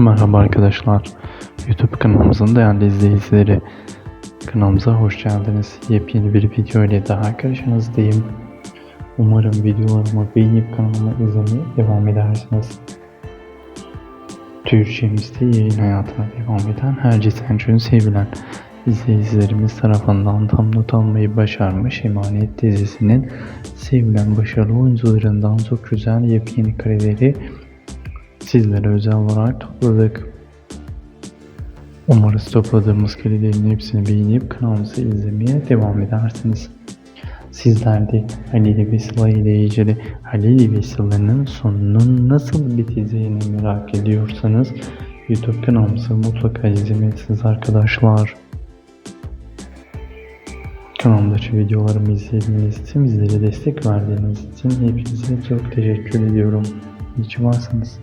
Merhaba arkadaşlar. YouTube kanalımızın değerli izleyicileri. Kanalımıza hoş geldiniz. Yepyeni bir video ile daha karşınızdayım. Umarım videolarımı beğenip kanalımı izlemeye devam edersiniz. Türkçemizde yayın hayatına devam eden her cisencün sevilen izleyicilerimiz tarafından tam not almayı başarmış Emanet dizisinin sevilen başarılı oyuncularından çok güzel yepyeni kareleri sizlere özel olarak topladık. Umarız topladığımız karelerin hepsini beğenip kanalımızı izlemeye devam edersiniz. Sizler de Halil ve Sıla ile ilgili Halil ve sonunun nasıl biteceğini merak ediyorsanız YouTube kanalımızı mutlaka izlemelisiniz arkadaşlar. Kanalımdaki videolarımı izlediğiniz için, bizlere destek verdiğiniz için hepinize çok teşekkür ediyorum. İyi ki varsınız.